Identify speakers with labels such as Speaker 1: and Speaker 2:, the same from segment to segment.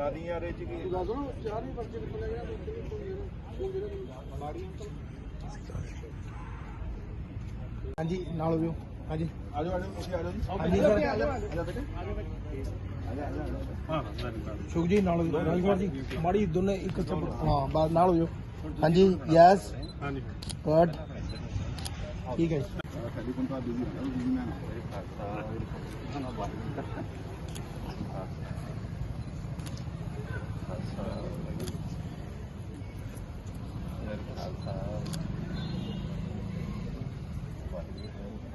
Speaker 1: ਕਰਾ ਦੀ ਯਾਰ ਇਹ ਚ ਕੀ?
Speaker 2: ਦੱਸ ਦੋ ਚਾਰ ਹੀ ਪਰਚੇ ਨਿਕਲ ਗਿਆ ਤੇ ਕੋਈ ਜਿਹੜਾ ਬਾੜੀ
Speaker 3: ਹਾਂਜੀ ਨਾਲ ਹੋ ਹਾਂਜੀ।
Speaker 1: ਆਜੋ ਆਜੋ ਤੁਸੀਂ ਆਜੋ ਜੀ।
Speaker 3: ਹਾਂਜੀ ਸਰ।
Speaker 1: ਆਜੋ ਬੇਟੇ।
Speaker 3: ਸ਼ੁਕ ਜੀ ਨਾਲ ਹੋ ਰਾਜਕੁਮਾਰ ਜੀ ਮਾੜੀ ਦੋਨੇ ਇੱਕ ਚੱਪ ਹਾਂ। ਬਸ ਨਾਲ ਹੋ ਜਾਓ। ਹਾਂਜੀ ਯੈਸ।
Speaker 1: ਹਾਂਜੀ।
Speaker 3: ਗੁੱਡ ਠੀਕ ਹੈ ਜੀ।
Speaker 1: ਟੈਲੀਫੋਨ ਤਾਂ ਬਿਜ਼ੀ ਹੈ ਬਿਜ਼ੀ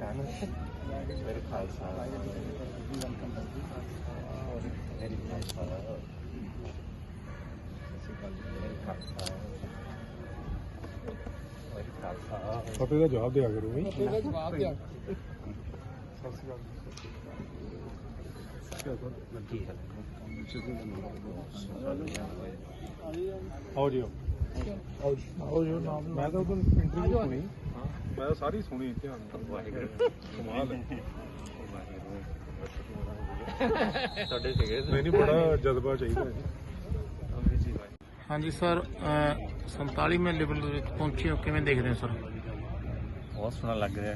Speaker 1: ਮੈਂ
Speaker 4: ਮੇਰੇ ਖਾਲਸਾ ਮੇਰੀ ਖਾਲਸਾ ਮੇਰੀ ਖਾਲਸਾ ਮੇਰੀ ਖਾਲਸਾ
Speaker 1: ਫਤਿਹ ਦਾ ਜਵਾਬ ਦਿਆ ਕਰੋ
Speaker 2: ਇਹਦਾ ਜਵਾਬ ਦਿਆ।
Speaker 4: ਕੀ ਹੈ
Speaker 1: ਆਓ ਜੀ
Speaker 3: ਆਓ। ਜੀ ਆਓ ਜੀ ਨਾਲ
Speaker 1: ਮੈਂ ਤਾਂ ਉਦੋਂ ਇੰਟਰਵਿਊ ਸੁਣੀ ਮੈਂ ਤਾਂ ਸਾਰੀ ਸੁਣੀ ਧਿਆਨ ਨਾਲ
Speaker 4: ਵਾਹਿਗੁਰੂ
Speaker 1: ਕਮਾਲ ਹੈ
Speaker 4: ਵਾਹਿਗੁਰੂ ਸੀਗੇ
Speaker 1: ਨਹੀਂ ਬੜਾ ਜਜ਼ਬਾ ਚਾਹੀਦਾ ਹੈ
Speaker 3: ਹਾਂਜੀ ਸਰ 47ਵੇਂ ਲੈਵਲ ਦੇ ਵਿੱਚ ਪਹੁੰਚੇ ਹੋ, ਕਿਵੇਂ ਦੇਖਦੇ ਹੋ ਸਰ?
Speaker 4: ਬਹੁਤ ਸੋਹਣਾ ਲੱਗ ਰਿਹਾ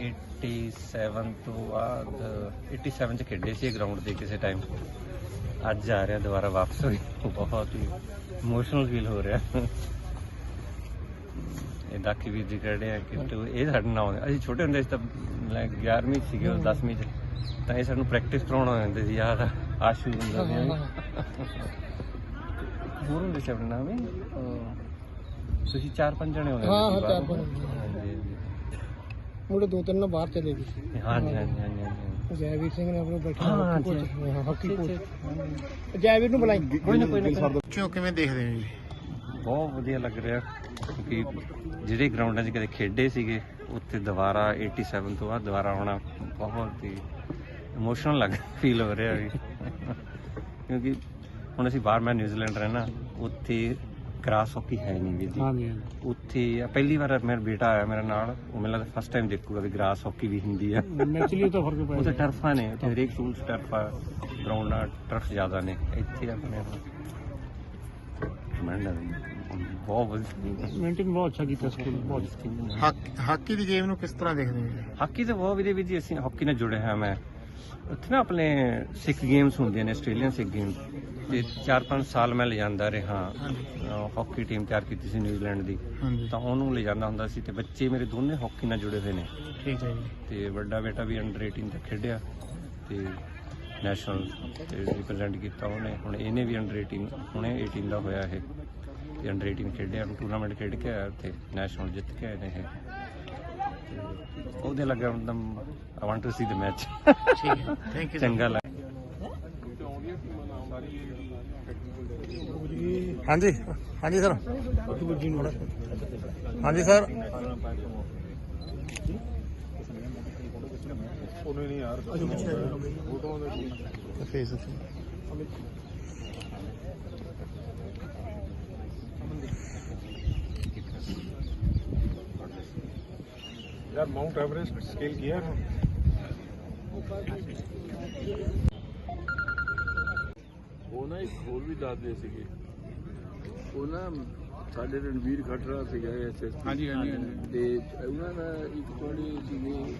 Speaker 4: 87 ਤੋਂ ਬਾਅਦ 87 ਚ ਖੇਡੇ ਸੀ ਗਰਾਊਂਡ ਤੇ ਕਿਸੇ ਟਾਈਮ ਅੱਜ ਆ ਰਿਹਾ ਦੁਬਾਰਾ ਵਾਪਸ ਹੋਈ। ਬਹੁਤ ਹੀ ਇਮੋਸ਼ਨਲ ਫੀਲ ਹੋ ਰਿਹਾ। ਇਹ ਦਾਕੀ ਵੀ ਜਿਹੜੇ ਆ ਕਿ ਤੂੰ- ਇਹ ਸਾਡੇ ਨਾਲ ਆਉਂਦੇ ਅਸੀਂ ਛੋਟੇ ਹੁੰਦੇ ਸੀ ਤਾਂ ਲੈ 11ਵੀਂ ਸੀਗੇ ਉਹ 10ਵੀਂ ਚ। ਤਾਂ ਇਹ ਸਾਨੂੰ ਪ੍ਰੈਕਟਿਸ ਕਰਾਉਣਾ ਹੁੰਦੇ ਸੀ ਯਾਰ ਆਸ਼ੂ ਹੁੰਦਾ ਸੀ। ਹੋਰ ਹੁੰਦੇ ਸੀ ਆਪਣੇ ਨਾਮ ਹੀ ਤੁਸੀਂ ਚਾਰ ਪੰਜ ਜਣੇ ਹੁੰਦੇ
Speaker 3: ਹਾਂ, ਹਾਂ, ਚਾਰ
Speaker 4: ਬਾਹਰੋਂ।
Speaker 3: ਪੰਜ।
Speaker 4: ਹਾਂਜੀ,
Speaker 3: ਮੁੰਡੇ ਦੋ ਤਿੰਨ ਬਾਹਰ ਚਲੇ ਗਏ
Speaker 4: ਹਾਂਜੀ ਹਾਂਜੀ ਹਾਂਜੀ ਹਾਂਜੀ।
Speaker 3: ਜੈਵੀਰ ਸਿੰਘ ਨੇ ਆਪਣੇ ਬੈਠੇ
Speaker 4: ਹਾਂ,
Speaker 3: ਹਾਕੀ। ਕੋਚ। ਹਾਂ, ਹਾਕੀ ਕੋਚ। ਜੈਵੀਰ ਨੂੰ ਬੁਲਾਈ।
Speaker 4: ਕੋਈ ਨਾ ਕੋਈ ਨਾ
Speaker 3: ਹੋ ਕਿਵੇਂ ਦੇਖਦੇ ਹੋ ਜੀ?
Speaker 4: ਬਹੁਤ ਵਧੀਆ ਲੱਗ ਰਿਹਾ ਕਿਉਂਕਿ ਜਿਹੜੇ ਗਰਾਊਂਡਾਂ 'ਚ ਕਦੇ ਖੇਡੇ ਸੀਗੇ ਉੱਥੇ ਦੁਬਾਰਾ 87 ਤੋਂ ਬਾਅਦ ਦੁਬਾਰਾ ਆਉਣਾ ਬਹੁਤ ਹੀ ਇਮੋਸ਼ਨਲ ਲੱਗ ਫੀਲ ਹੋ ਰਿਹਾ ਵੀ। ਕਿਉਂਕਿ ਹੁਣ ਅਸੀਂ ਬਾਹਰ ਮੈਂ ਨਿਊਜ਼ੀਲੈਂਡ ਰਹਿਣਾ ਉੱਥੇ ਗ੍ਰਾਸ ਹਾਕੀ ਹੈ ਨਹੀਂ ਵੀ ਜੀ।
Speaker 3: ਹਾਂਜੀ
Speaker 4: ਉੱਥੇ ਪਹਿਲੀ ਵਾਰ ਮੇਰਾ ਬੇਟਾ ਆਇਆ ਮੇਰੇ ਨਾਲ ਉਹ ਮੈਨੂੰ ਲੱਗਦਾ ਫਸਟ ਟਾਈਮ ਦੇਖੂਗਾ ਵੀ ਗ੍ਰਾਸ ਹਾਕੀ ਵੀ ਹੁੰਦੀ ਆ।
Speaker 3: ਨੈਚੁਰਲੀ ਤਾਂ ਫ਼ਰਕ
Speaker 4: ਉੱਥੇ ਟਰਫਾਂ ਨੇ ਉੱਥੇ ਹਰੇਕ ਸਕੂਲ 'ਚ ਟਰਫ ਆ ਗਰਾਊਂਡ ਨਾਲ ਟਰਫ ਜ਼ਿਆਦਾ ਨੇ। ਇੱਥੇ ਆਪਣੇ ਮੈਂ ਬਹੁਤ ਵਧੀਆ
Speaker 3: ਮੇਨਟੇਨ ਬਹੁਤ ਅੱਛਾ ਕੀਤਾ ਸਕੂਲ ਬਹੁਤ। ਹਾਕੀ ਦੀ ਗੇਮ ਨੂੰ ਕਿਸ ਤਰ੍ਹਾਂ ਦੇਖਦੇ ਹੋ
Speaker 4: ਹਾਕੀ ਤਾਂ ਬਹੁਤ ਵੀਰੇ ਵੀ ਜੀ ਅਸੀਂ ਹਾਕੀ ਨਾਲ ਜੁੜੇ ਹਾਂ ਮੈਂ। ਉੱਥੇ ਨਾ ਆਪਣੇ ਸਿੱਖ ਗੇਮਸ ਹੁੰਦੀਆਂ ਨੇ ਆਸਟ੍ਰੇਲੀਅਨ ਸਿੱਖ ਗੇਮ ਤੇ 4-5 ਸਾਲ ਮੈਂ ਲਿਜਾਂਦਾ ਰਿਹਾ। ਅਹ ਹਾਕੀ ਟੀਮ ਤਿਆਰ ਕੀਤੀ ਸੀ ਨਿਊਜ਼ੀਲੈਂਡ ਦੀ।
Speaker 3: ਹਾਂਜੀ।
Speaker 4: ਤਾਂ ਉਹਨੂੰ ਲਿਜਾਂਦਾ ਹੁੰਦਾ ਸੀ ਤੇ ਬੱਚੇ ਮੇਰੇ ਦੋਨੇ ਹਾਕੀ ਨਾਲ ਜੁੜੇ ਹੋਏ ਨੇ।
Speaker 3: ਠੀਕ ਹੈ ਜੀ।
Speaker 4: ਤੇ ਵੱਡਾ ਬੇਟਾ ਵੀ ਅੰਡਰ 18 ਤੱਕ ਖੇਡਿਆ ਤੇ ਨੈਸ਼ਨਲ ਤੇ ਰਿਪਰੈਜ਼ੈਂਟ ਕੀਤਾ ਉਹਨੇ। ਹੁਣ ਇਹਨੇ ਵੀ ਅੰਡਰ 18 ਹੁਣੇ 18 ਦਾ ਹੋਇਆ ਇਹ। ਤੇ ਅੰਡਰ 18 ਖੇਡਿਆ ਟੂਰਨਾਮੈਂਟ ਖੇਡ ਕੇ ਆਇਆ ਤੇ ਨੈਸ਼ਨਲ ਜਿੱਤ ਕੇ ਆਏ ਨੇ ਇਹ। ਤੇ ਉਹਦੇ ਲੱਗਾ ਮਤਲਬ I want to see the match
Speaker 3: ਠੀਕ ਹੈ। ਥੈਂਕ ਯੂ
Speaker 4: ਚੰਗਾ ਲੱਗ
Speaker 3: ਹਾਂਜੀ ਹਾਂਜੀ ਸਰ ਹਾਂਜੀ ਸਰ
Speaker 1: ਉਹਨੇ ਨਹੀਂ ਯਾਰ ਫੋਟੋਆਂ ਦੇ
Speaker 3: ਫੇਸ
Speaker 1: यार माउंट एवरेस्ट स्केल किया है
Speaker 5: ਉਹ ਨਾ ਇੱਕ ਹੋਰ ਵੀ ਦੱਸਦੇ ਸੀਗੇ ਉਹ ਨਾ ਸਾਡੇ ਰਣਵੀਰ ਖਟਰਾ ਸੀਗਾ ਐਸਐਸ
Speaker 2: ਹਾਂਜੀ ਹਾਂਜੀ
Speaker 5: ਤੇ ਉਹਨਾਂ ਦਾ ਇੱਕ ਥੋੜੀ ਸੀਗੀ